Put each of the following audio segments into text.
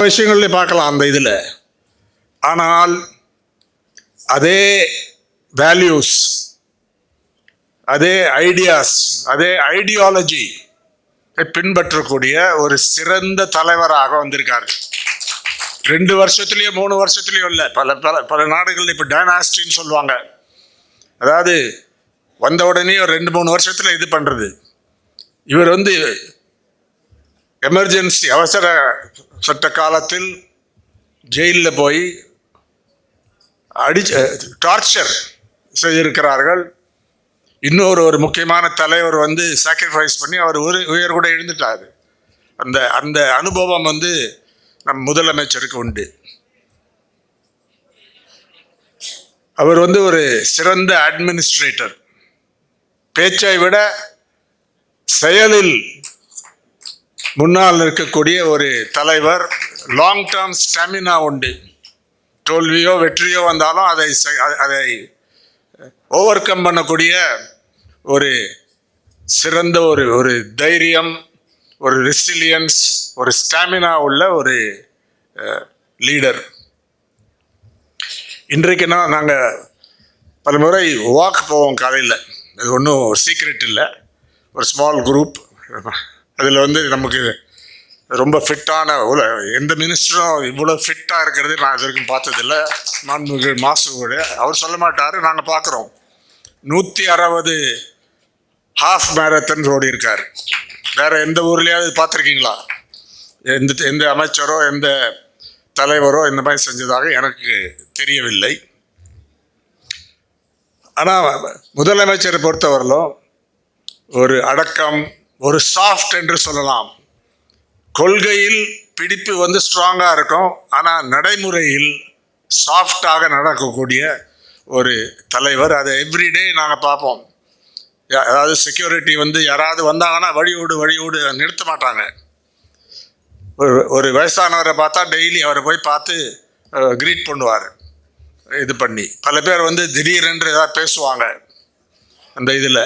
விஷயங்கள்ல பார்க்கலாம் அந்த இதில். ஆனால் அதே வேல்யூஸ் அதே ஐடியாஸ் அதே ஐடியாலஜி பின்பற்றக்கூடிய ஒரு சிறந்த தலைவராக வந்திருக்காரு. ரெண்டு வருஷத்துலேயோ மூணு வருஷத்துலேயோ இல்லை பல பல பல நாடுகளில் இப்போ டைனாஸ்டின்னு சொல்லுவாங்க. அதாவது வந்த உடனே ஒரு ரெண்டு மூணு வருஷத்தில் இது பண்ணுறது இவர் வந்து எமர்ஜென்சி அவசர சட்ட காலத்தில் ஜெயிலில் போய் அடிச்ச டார்ச்சர் செய்திருக்கிறார்கள். இன்னொரு ஒரு முக்கியமான தலைவர் வந்து சாக்ரிஃபைஸ் பண்ணி அவர் ஒரு உயர் கூட எழுந்துட்டார் அந்த அந்த அனுபவம் வந்து நம் முதலமைச்சருக்கு உண்டு. அவர் வந்து ஒரு சிறந்த அட்மினிஸ்ட்ரேட்டர் பேச்சை விட செயலில் முன்னால் இருக்கக்கூடிய ஒரு தலைவர் லாங் டேர்ம் ஸ்டாமினா உண்டு. தோல்வியோ வெற்றியோ வந்தாலும் அதை அதை ஓவர் கம் பண்ணக்கூடிய ஒரு சிறந்த ஒரு ஒரு தைரியம் ஒரு ரெசிலியன்ஸ் ஒரு ஸ்டாமினா உள்ள ஒரு லீடர் இன்றைக்கு நான் நாங்கள் பல முறை வாக் போவோம் காலையில். அது ஒன்றும் சீக்ரெட் இல்லை. ஒரு ஸ்மால் குரூப் அதில் வந்து நமக்கு ரொம்ப ஃபிட்டான எந்த மினிஸ்டரும் இவ்வளோ ஃபிட்டாக இருக்கிறது நான் இது வரைக்கும் பார்த்ததில்ல. மாண்புமிகு மாசு கூட அவர் சொல்ல மாட்டார் நாங்கள் பார்க்குறோம். நூற்றி அறுபது ஹாஃப் மேரத்தன் ஓடி இருக்கார். வேற எந்த ஊர்லேயாவது பார்த்துருக்கீங்களா? எந்த எந்த அமைச்சரோ எந்த தலைவரோ இந்த மாதிரி செஞ்சதாக எனக்கு தெரியவில்லை. ஆனால் முதலமைச்சரை பொறுத்தவரையிலும் ஒரு அடக்கம் ஒரு சாஃப்ட் என்று சொல்லலாம். கொள்கையில் பிடிப்பு வந்து ஸ்ட்ராங்காக இருக்கும். ஆனால் நடைமுறையில் சாஃப்டாக நடக்கக்கூடிய ஒரு தலைவர் அதை எவ்ரிடே நாங்கள் பார்ப்போம். அதாவது செக்யூரிட்டி வந்து யாராவது வந்தாங்கன்னா வழியோடு வழியோடு நிறுத்த மாட்டாங்க. ஒரு ஒரு வயசானவரை பார்த்தா டெய்லி அவரை போய் பார்த்து க்ரீட் பண்ணுவார். இது பண்ணி. பல பேர் வந்து திடீரென்று ஏதாவது பேசுவாங்க. அந்த இதில்.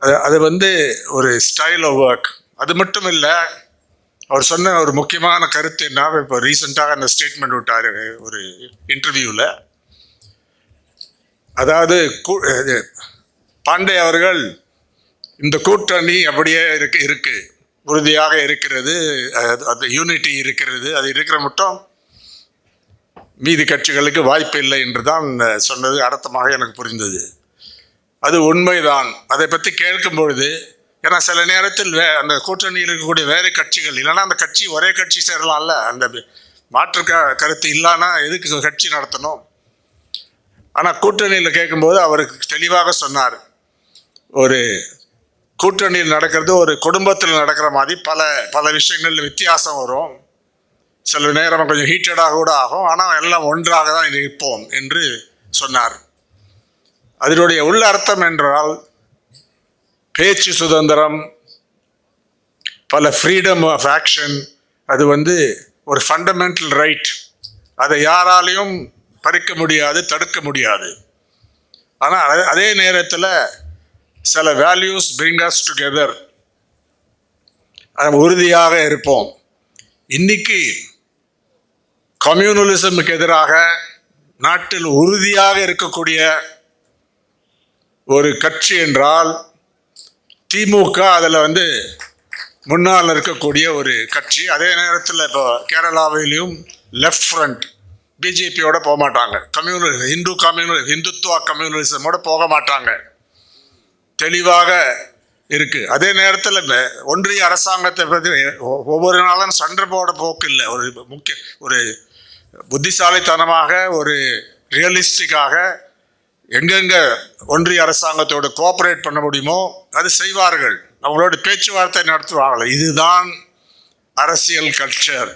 அது அது வந்து ஒரு ஸ்டைல் ஆஃப் ஒர்க் அது மட்டும் இல்லை அவர் சொன்ன ஒரு முக்கியமான கருத்து என்ன இப்போ ரீசெண்டாக அந்த ஸ்டேட்மெண்ட் விட்டார் ஒரு இன்டர்வியூவில் அதாவது கூ- இது, பாண்டே அவர்கள் இந்த கூட்டணி அப்படியே இருக்கு இருக்கு. உறுதியாக இருக்கிறது அது- அது யூனிட்டி இருக்கிறது. அது இருக்கிற மட்டும் மீதி கட்சிகளுக்கு வாய்ப்பு இல்லை என்று தான் சொன்னது அர்த்தமாக எனக்கு புரிந்தது. அது உண்மைதான். அதை பற்றி கேட்கும் பொழுது ஏன்னா சில நேரத்தில் வே அந்த கூட்டணியில் இருக்கக்கூடிய வேறு கட்சிகள் இல்லைன்னா அந்த கட்சி ஒரே கட்சி சேரலாம்ல அந்த மாற்று க கருத்து இல்லைன்னா எதுக்கு கட்சி நடத்தணும்? ஆனால் கூட்டணியில் கேட்கும்போது அவருக்கு தெளிவாக சொன்னார். ஒரு கூட்டணியில் நடக்கிறது ஒரு குடும்பத்தில் நடக்கிற மாதிரி பல பல விஷயங்கள் வித்தியாசம் வரும். சில நேரம் கொஞ்சம் ஹீட்டடாக கூட ஆகும். ஆனால் எல்லாம் ஒன்றாக தான் இருப்போம் என்று சொன்னார். அதனுடைய உள்ள அர்த்தம் என்றால் பேச்சு சுதந்திரம் பல ஃப்ரீடம் ஆஃப் ஆக்ஷன் அது வந்து ஒரு ஃபண்டமெண்டல் ரைட் அதை யாராலையும் பறிக்க முடியாது தடுக்க முடியாது. ஆனால் அதே- அதே நேரத்தில் சில வேல்யூஸ் பிரிங் அஸ் டுகெதர் உறுதியாக இருப்போம். இன்னைக்கு கம்யூனலிசமுக்கு எதிராக நாட்டில் உறுதியாக இருக்கக்கூடிய ஒரு கட்சி என்றால் திமுக அதில் வந்து முன்னால் இருக்கக்கூடிய ஒரு கட்சி. அதே நேரத்தில் இப்போ கேரளாவிலையும் லெஃப்ட் ஃப்ரண்ட் பிஜேபியோட போக மாட்டாங்க. கம்யூனி இந்து கம்யூனி இந்துத்துவா கம்யூனிசமோட போக மாட்டாங்க. தெளிவாக இருக்குது அதே நேரத்தில் ஒன்றிய அரசாங்கத்தை பற்றி ஒவ்வொரு நாளும் சண்டை போட போக்கு இல்லை ஒரு முக்கிய ஒரு புத்திசாலித்தனமாக ஒரு ரியலிஸ்டிக்காக எங்கெங்க ஒன்றிய அரசாங்கத்தோடு கோஆப்ரேட் பண்ண முடியுமோ அது செய்வார்கள். அவங்களோட பேச்சுவார்த்தை நடத்துவாங்க இதுதான் அரசியல் கல்ச்சர்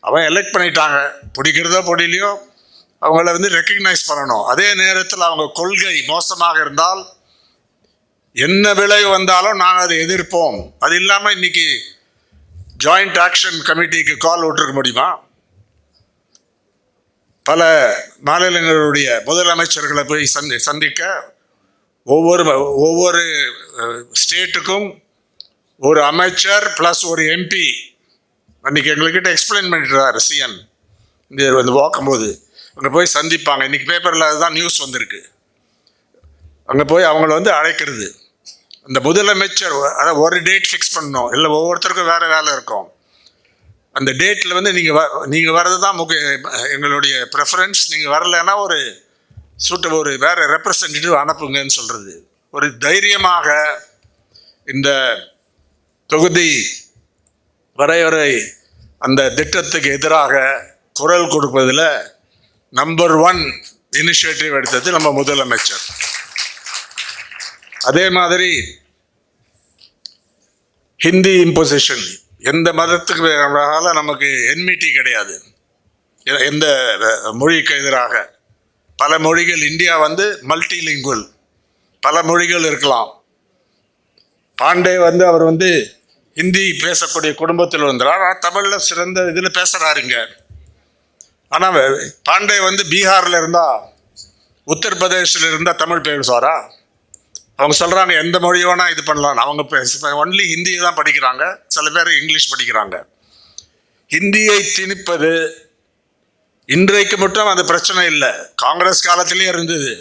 அவன் எலெக்ட் பண்ணிட்டாங்க. பிடிக்கிறதோ பிடிலையோ அவங்கள வந்து ரெக்கக்னைஸ் பண்ணணும். அதே நேரத்தில் அவங்க கொள்கை மோசமாக இருந்தால் என்ன விளைவு வந்தாலும் நாங்கள் அதை எதிர்ப்போம். அது இல்லாமல் இன்னைக்கு ஜாயிண்ட் ஆக்ஷன் கமிட்டிக்கு கால் விட்டுருக்க முடியுமா? பல மாநிலங்களுடைய முதலமைச்சர்களை போய் சந்தி சந்திக்க ஒவ்வொரு ஒவ்வொரு ஸ்டேட்டுக்கும் ஒரு அமைச்சர் ப்ளஸ் ஒரு எம்பி அன்றைக்கி எங்கள்கிட்ட எக்ஸ்பிளைன் பண்ணிட்டுறாரு சிஎன் இந்த வந்து போது அங்கே போய் சந்திப்பாங்க. இன்றைக்கி பேப்பரில் அதுதான் நியூஸ் வந்திருக்கு. அங்கே போய் அவங்கள வந்து அழைக்கிறது. அந்த முதலமைச்சர் அதாவது ஒரு டேட் ஃபிக்ஸ் பண்ணணும். இல்லை ஒவ்வொருத்தருக்கும் வேறு வேலை இருக்கும். அந்த டேட்டில் வந்து நீங்கள் வ நீங்கள் வர்றது தான் முக்கிய எங்களுடைய ப்ரெஃபரன்ஸ் நீங்கள் வரலைன்னா ஒரு சூட்ட ஒரு வேறு ரெப்ரசன்டேட்டிவ் அனுப்புங்கன்னு சொல்கிறது ஒரு தைரியமாக இந்த தொகுதி வரையறை அந்த திட்டத்துக்கு எதிராக குரல் கொடுப்பதில் நம்பர் ஒன் இனிஷியேட்டிவ் எடுத்தது நம்ம முதலமைச்சர். அதே மாதிரி ஹிந்தி இம்போசிஷன் எந்த மதத்துக்கு வேணாலும் நமக்கு என்மிட்டி கிடையாது. எ- எந்த மொழிக்கு எதிராக. பல மொழிகள் இந்தியா வந்து மல்டிலிங்குவல் பல மொழிகள் இருக்கலாம். பாண்டே வந்து அவர் வந்து ஹிந்தி பேசக்கூடிய குடும்பத்தில் வந்தார் ஆனால் தமிழில் சிறந்த இதில் பேசுகிறாருங்க ஆனால் பாண்டே வந்து பீகாரில் இருந்தால் உத்தரப்பிரதேசில் இருந்தால் தமிழ் பேசுவாரா? அவங்க சொல்கிறாங்க எந்த மொழி வேணால் இது பண்ணலாம். அவங்க ஒன்லி ஹிந்தியை தான் படிக்கிறாங்க. சில பேர் இங்கிலீஷ் படிக்கிறாங்க. ஹிந்தியை திணிப்பது இன்றைக்கு மட்டும் அது பிரச்சனை இல்லை. காங்கிரஸ் காலத்திலேயே இருந்தது.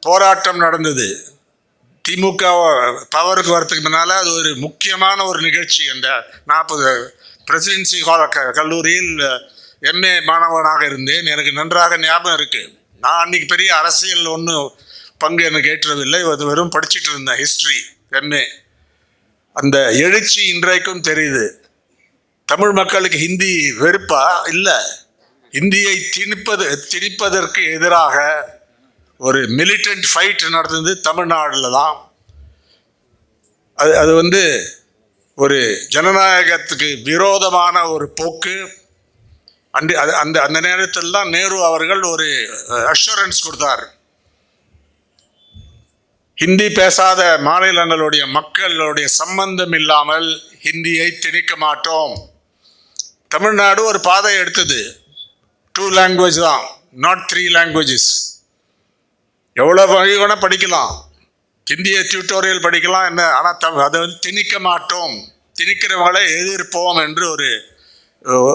போராட்டம் நடந்தது. திமுக பவருக்கு வரத்துக்கு முன்னால் அது ஒரு முக்கியமான ஒரு நிகழ்ச்சி. அந்த நாற்பது பிரசிடென்சி கல்லூரியில் எம்ஏ மாணவனாக இருந்தேன். எனக்கு நன்றாக ஞாபகம் இருக்குது நான் அன்றைக்கி பெரிய அரசியல் ஒன்றும் பங்கு எனக்கு ஏற்றதில்லை. அது வெறும் படிச்சுட்டு இருந்தேன். ஹிஸ்ட்ரி என்ன அந்த எழுச்சி இன்றைக்கும் தெரியுது. தமிழ் மக்களுக்கு ஹிந்தி வெறுப்பா? இல்லை. இந்தியை திணிப்பது திணிப்பதற்கு எதிராக ஒரு மிலிட்டன்ட் ஃபைட் நடந்தது தமிழ்நாட்டில் தான். அது அது வந்து ஒரு ஜனநாயகத்துக்கு விரோதமான ஒரு போக்கு. அண்டு அது அந்த அந்த நேரத்தில் தான் நேரு அவர்கள் ஒரு அஷூரன்ஸ் கொடுத்தார். ஹிந்தி பேசாத மாநிலங்களுடைய மக்களுடைய சம்பந்தம் இல்லாமல் ஹிந்தியை திணிக்க மாட்டோம். தமிழ்நாடு ஒரு பாதை எடுத்தது. டூ லாங்குவேஜ் தான். நாட் த்ரீ லாங்குவேஜஸ் எவ்வளோ வழி வேணால் படிக்கலாம். ஹிந்தியை டியூட்டோரியல் படிக்கலாம் என்ன ஆனால் த அதை வந்து திணிக்க மாட்டோம். திணிக்கிறவங்களை எதிர்ப்போம் என்று ஒரு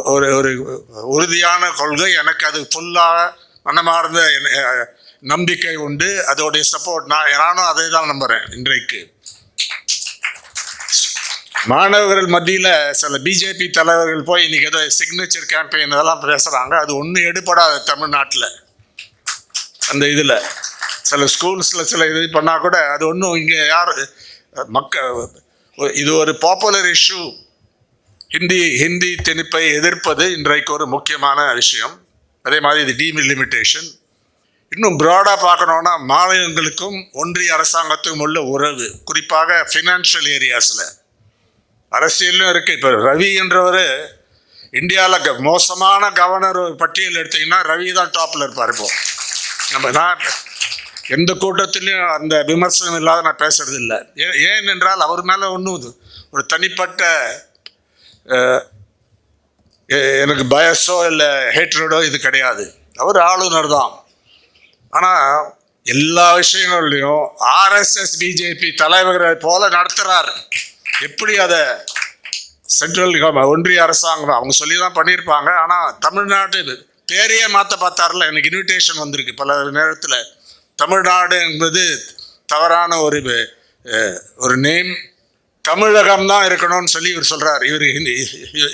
ஒரு ஒரு உறுதியான கொள்கை. எனக்கு அது ஃபுல்லாக மனமார்ந்த என- நம்பிக்கை உண்டு. அதோடைய சப்போர்ட் நான் நானும் அதை தான் நம்புகிறேன் இன்றைக்கு. மாணவர்கள் மத்தியில் சில பிஜேபி தலைவர்கள் போய் இன்றைக்கி ஏதோ சிக்னேச்சர் கேம்பெயின் இதெல்லாம் பேசுகிறாங்க அது ஒன்றும் எடுபடாது தமிழ்நாட்டில். அந்த இதில். சில ஸ்கூல்ஸில் சில இது பண்ணால் கூட அது ஒன்றும் இங்கே யார் மக்க இது ஒரு பாப்புலர் இஷ்யூ ஹிந்தி ஹிந்தி திணிப்பை எதிர்ப்பது இன்றைக்கு ஒரு முக்கியமான விஷயம். அதே மாதிரி இது டீலிமிட்டேஷன் இன்னும் ப்ராடாக பார்க்கணுன்னா மாநிலங்களுக்கும் ஒன்றிய அரசாங்கத்துக்கும் உள்ள உறவு. குறிப்பாக ஃபினான்ஷியல் ஏரியாஸில் அரசியலும் இருக்குது இப்போ ரவி என்றவர் இந்தியாவில் க மோசமான கவர்னர் பட்டியல் எடுத்தீங்கன்னா ரவி தான் டாப்பில் இருப்பார் இப்போ. நம்ம நான் எந்த கூட்டத்திலையும் அந்த விமர்சனம் இல்லாத நான் பேசுகிறது இல்லை. ஏ- ஏன் என்றால் அவர் மேலே ஒன்றும் ஒரு தனிப்பட்ட எனக்கு பயஸோ இல்லை ஹேட்ரடோ இது கிடையாது. அவர் ஆளுநர் தான். ஆனால் எல்லா விஷயங்கள்லையும் ஆர்எஸ்எஸ் பிஜேபி தலைவர்களை போல நடத்துகிறார் எப்படி அதை சென்ட்ரல் கவர்மெண்ட் ஒன்றிய அரசாங்கம் அவங்க சொல்லி தான் பண்ணியிருப்பாங்க. ஆனால் தமிழ்நாடு பேரையே மாற்ற பார்த்தார்ல எனக்கு இன்விடேஷன் வந்திருக்கு பல நேரத்தில். தமிழ்நாடு என்பது தவறான ஒரு ஒரு நேம் தமிழகம் தான் இருக்கணும்னு சொல்லி இவர் சொல்கிறார் இவர் ஹிந்தி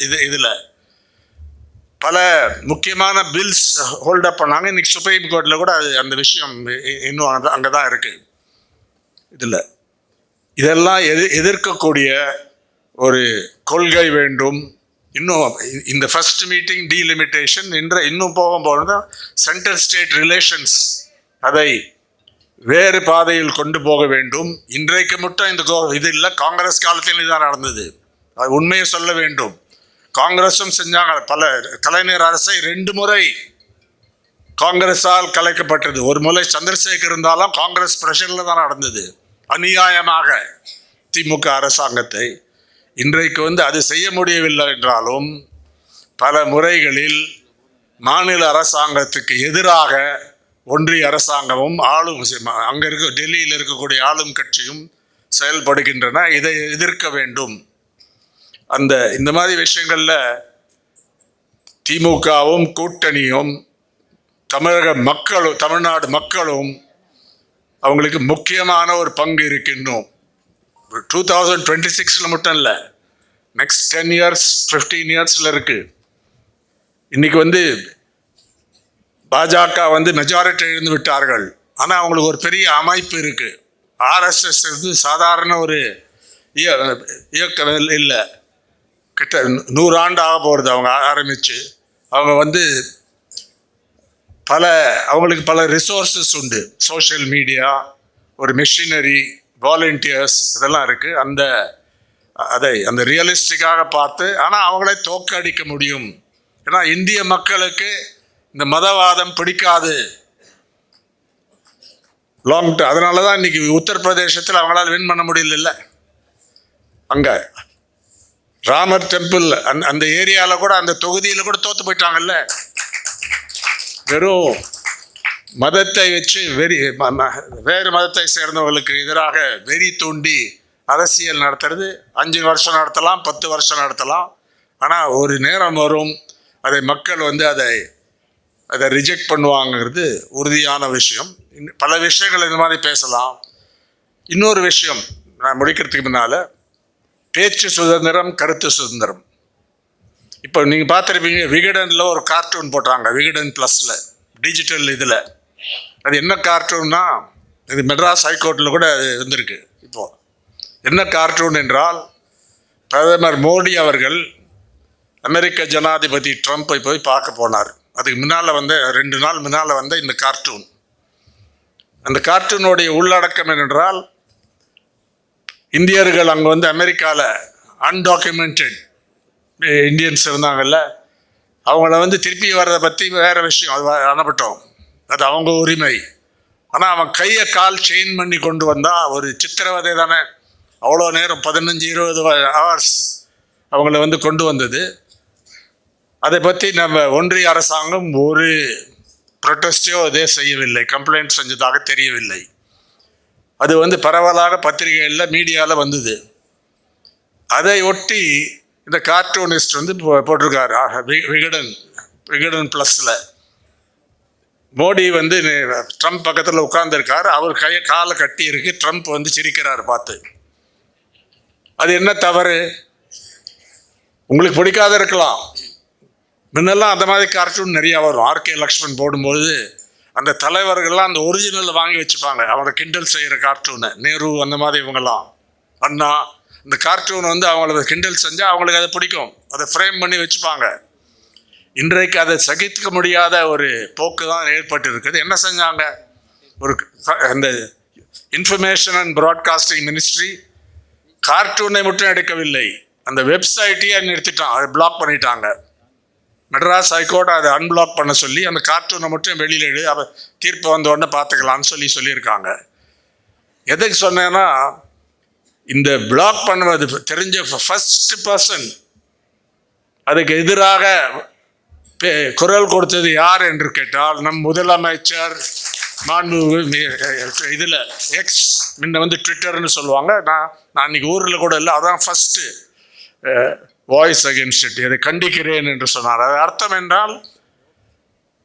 இது இதில். பல முக்கியமான பில்ஸ் ஹோல்டப் பண்ணாங்க. இன்றைக்கி சுப்ரீம் கோர்ட்டில் கூட அது அந்த விஷயம் இ- இன்னும் அங்கே அங்கே தான் இருக்குது இதில். இதெல்லாம் எது எதிர்க்கக்கூடிய ஒரு கொள்கை வேண்டும். இன்னும் இந்த ஃபஸ்ட் மீட்டிங் டீலிமிட்டேஷன் இன்ற இன்னும் போகும்போது தான் சென்ட்ரல் ஸ்டேட் ரிலேஷன்ஸ் அதை வேறு பாதையில் கொண்டு போக வேண்டும். இன்றைக்கு மட்டும் இந்த கோ இது இல்லை. காங்கிரஸ் காலத்தில் இதுதான் நடந்தது. அது உண்மையை சொல்ல வேண்டும். காங்கிரஸும் செஞ்சாங்க. பல கலைஞர் அரசை ரெண்டு முறை காங்கிரஸால் கலைக்கப்பட்டது. ஒரு முறை சந்திரசேகர் இருந்தாலும் காங்கிரஸ் பிரஷரில் தான் நடந்தது. அநியாயமாக திமுக அரசாங்கத்தை. இன்றைக்கு வந்து அது செய்ய முடியவில்லை என்றாலும் பல முறைகளில் மாநில அரசாங்கத்துக்கு எதிராக ஒன்றிய அரசாங்கமும் ஆளும் அங்கே இருக்க டெல்லியில் இருக்கக்கூடிய ஆளும் கட்சியும் செயல்படுகின்றன. இதை எதிர்க்க வேண்டும். அந்த இந்த மாதிரி விஷயங்களில் திமுகவும் கூட்டணியும் தமிழக மக்களும் தமிழ்நாடு மக்களும் அவங்களுக்கு முக்கியமான ஒரு பங்கு இருக்கு இன்னும் டூ தௌசண்ட் டுவெண்ட்டி சிக்ஸில் மட்டும் இல்லை நெக்ஸ்ட் டென் இயர்ஸ் ஃபிஃப்டீன் இயர்ஸில் இருக்குது இன்றைக்கி வந்து பாஜக வந்து மெஜாரிட்டி எழுந்து விட்டார்கள். ஆனால் அவங்களுக்கு ஒரு பெரிய அமைப்பு இருக்குது ஆர்எஸ்எஸ் வந்து சாதாரண ஒரு இய- இயக்கம் இல்லை. கிட்ட நூறு ஆண்டு ஆக போகிறது அவங்க ஆரம்பித்து அவங்க வந்து பல அவங்களுக்கு பல ரிசோர்ஸஸ் உண்டு. சோஷியல் மீடியா ஒரு மிஷினரி வாலண்டியர்ஸ் இதெல்லாம் இருக்குது அந்த அதை அந்த ரியலிஸ்டிக்காக பார்த்து ஆனால் அவங்களே தோக்கடிக்க முடியும். ஏன்னா இந்திய மக்களுக்கு இந்த மதவாதம் பிடிக்காது. லாங் அதனால தான் இன்றைக்கி உத்தரப்பிரதேசத்தில் அவங்களால வின் பண்ண முடியல அங்கே. ராமர் டெம்பிள் அந்த அந்த ஏரியாவில் கூட அந்த தொகுதியில் கூட தோற்று போயிட்டாங்கல்ல? வெறும் மதத்தை வச்சு வெறி ம- ம- வேறு மதத்தை சேர்ந்தவர்களுக்கு எதிராக வெறி தூண்டி அரசியல் நடத்துறது அஞ்சு வருஷம் நடத்தலாம் பத்து வருஷம் நடத்தலாம். ஆனால் ஒரு நேரம் வரும் அதை மக்கள் வந்து அதை அதை ரிஜெக்ட் பண்ணுவாங்கிறது உறுதியான விஷயம். இன்னும் பல விஷயங்கள் இந்த மாதிரி பேசலாம். இன்னொரு விஷயம் நான் முடிக்கிறதுக்கு முன்னால் பேச்சு சுதந்திரம் கருத்து சுதந்திரம். இப்போ நீங்கள் பார்த்துருப்பீங்க விகடனில் ஒரு கார்ட்டூன் போட்டாங்க விகடன் ப்ளஸில் டிஜிட்டல் இதில். அது என்ன கார்ட்டூன்னா இது மெட்ராஸ் ஹைகோர்ட்டில் கூட அது இருந்திருக்கு இப்போது என்ன கார்ட்டூன் என்றால் பிரதமர் மோடி அவர்கள் அமெரிக்க ஜனாதிபதி ட்ரம்ப்பை போய் பார்க்க போனார். அதுக்கு முன்னால் வந்து ரெண்டு நாள் முன்னால் வந்த இந்த கார்ட்டூன் அந்த கார்ட்டூனுடைய உள்ளடக்கம் என்னென்றால் இந்தியர்கள் அங்கே வந்து அமெரிக்காவில் அன்டாக்குமெண்டட் இந்தியன்ஸ் இருந்தாங்கல்ல அவங்கள வந்து திருப்பி வர்றதை பற்றி வேறு விஷயம். அது வ- அது அவங்க உரிமை. ஆனால் அவன் கையை கால் செயின் பண்ணி கொண்டு வந்தால் ஒரு சித்திரவதை தானே. அவ்வளோ நேரம் பதினஞ்சு இருபது ஹவர்ஸ் அவங்கள வந்து கொண்டு வந்தது. அதை பற்றி நம்ம ஒன்றிய அரசாங்கம் ஒரு ப்ரொட்டஸ்டையோ அதே செய்யவில்லை. கம்ப்ளைண்ட் செஞ்சதாக தெரியவில்லை. அது வந்து பரவலாக பத்திரிகைகளில் மீடியாவில் வந்தது. அதை ஒட்டி இந்த கார்ட்டூனிஸ்ட் வந்து போ- போட்டிருக்காரு. ஆக, வி- விகடன் விகடன் ப்ளஸில். மோடி வந்து ட்ரம்ப் பக்கத்தில் உட்காந்துருக்கார் அவர் கையை காலை கட்டி இருக்கு. ட்ரம்ப் வந்து சிரிக்கிறார் பார்த்து. அது என்ன தவறு? உங்களுக்கு பிடிக்காத இருக்கலாம். முன்னெல்லாம் அந்த மாதிரி கார்ட்டூன் நிறையா வரும். ஆர்கே லக்ஷ்மண் போடும்போது அந்த தலைவர்கள்லாம் அந்த ஒரிஜினலில் வாங்கி வச்சுப்பாங்க. அவனை கிண்டல் செய்கிற கார்ட்டூனை நேரு அந்த மாதிரி இவங்கெல்லாம். அண்ணா இந்த கார்ட்டூன் வந்து அவங்கள கிண்டல் செஞ்சால் அவங்களுக்கு அதை பிடிக்கும். அதை ஃப்ரேம் பண்ணி வச்சுப்பாங்க. இன்றைக்கு அதை சகித்துக்க முடியாத ஒரு போக்கு தான் ஏற்பட்டு இருக்குது என்ன செஞ்சாங்க? ஒரு அந்த இன்ஃபர்மேஷன் அண்ட் ப்ராட்காஸ்டிங் மினிஸ்ட்ரி கார்ட்டூனை மட்டும் எடுக்கவில்லை. அந்த வெப்சைட்டையே நிறுத்திட்டான். அதை பிளாக் பண்ணிட்டாங்க. மெட்ராஸ் ஹைகோர்ட் அதை அன்பிளாக் பண்ண சொல்லி அந்த கார்ட்டூனை மட்டும் வெளியில் எடு அவ தீர்ப்பு வந்த உடனே பார்த்துக்கலாம்னு சொல்லி சொல்லியிருக்காங்க. எதுக்கு சொன்னேன்னா இந்த பிளாக் பண்ணுவது தெரிஞ்ச ஃபர்ஸ்ட் பர்சன் அதுக்கு எதிராக பே- குரல் கொடுத்தது யார் என்று கேட்டால் நம் முதலமைச்சர் மாண்பு இதில் எக்ஸ் முன்ன வந்து ட்விட்டர்னு சொல்லுவாங்க. நான் நான் இன்னைக்கு ஊரில் கூட இல்லை அதான் ஃபஸ்ட்டு வாய்ஸ் அகேன்ஸ்ட் இட் இதை கண்டிக்கிறேன் என்று சொன்னார். அது அர்த்தம் என்றால்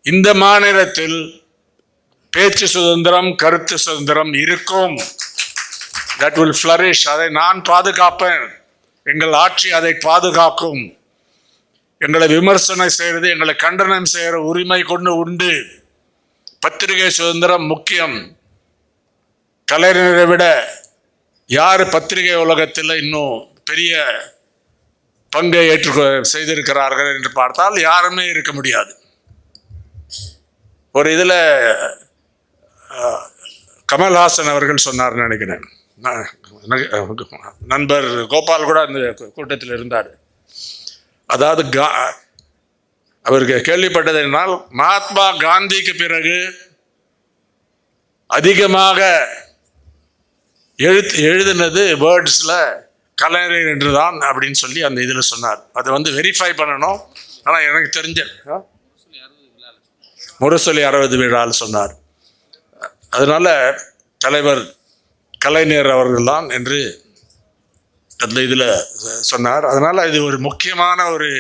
இந்த மாநிலத்தில் பேச்சு சுதந்திரம் கருத்து சுதந்திரம் இருக்கும். தட் வில் ஃப்ளரிஷ் அதை நான் பாதுகாப்பேன். எங்கள் ஆட்சி அதை பாதுகாக்கும். எங்களை விமர்சனம் செய்கிறது எங்களை கண்டனம் செய்கிற உரிமை கொண்டு உண்டு. பத்திரிகை சுதந்திரம் முக்கியம். கலைஞரை விட யார் பத்திரிகை உலகத்தில் இன்னும் பெரிய பங்கை ஏற்று செய்திருக்கிறார்கள் என்று பார்த்தால் யாருமே இருக்க முடியாது. ஒரு இதில் கமல்ஹாசன் அவர்கள் சொன்னார் நினைக்கிறேன். நண்பர் கோபால் கூட அந்த கூட்டத்தில் இருந்தார். அதாவது கா அவருக்கு கேள்விப்பட்டது என்னால் மகாத்மா காந்திக்கு பிறகு அதிகமாக எழுத்து எழுதினது வேர்ட்ஸில் கலைஞர் என்று தான் அப்படின்னு சொல்லி அந்த இதில் சொன்னார். அதை வந்து வெரிஃபை பண்ணணும். ஆனால் எனக்கு தெரிஞ்ச முரசொலி அறுபது விழாவில் சொன்னார். அதனால் தலைவர் கலைஞர் அவர்கள் தான் என்று அந்த இதில் சொன்னார். அதனால் இது ஒரு முக்கியமான ஒரு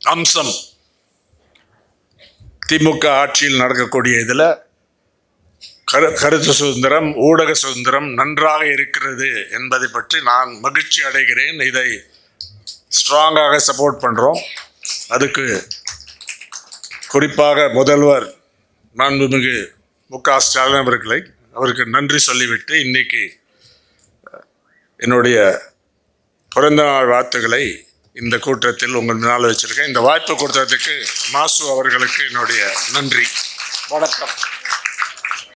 அம்சம். திமுக ஆட்சியில் நடக்கக்கூடிய இதில் கரு கருத்து சுதந்திரம் ஊடக சுதந்திரம் நன்றாக இருக்கிறது என்பதை பற்றி நான் மகிழ்ச்சி அடைகிறேன். இதை ஸ்ட்ராங்காக சப்போர்ட் பண்ணுறோம் அதுக்கு குறிப்பாக முதல்வர் மாண்புமிகு மு க ஸ்டாலின் அவர்களை அவருக்கு நன்றி சொல்லிவிட்டு இன்னைக்கு என்னுடைய பிறந்தநாள் வாழ்த்துக்களை இந்த கூட்டத்தில் உங்கள் முன்னால் வச்சுருக்கேன். இந்த வாய்ப்பு கொடுத்ததுக்கு மாசு அவர்களுக்கு என்னுடைய நன்றி. வணக்கம்.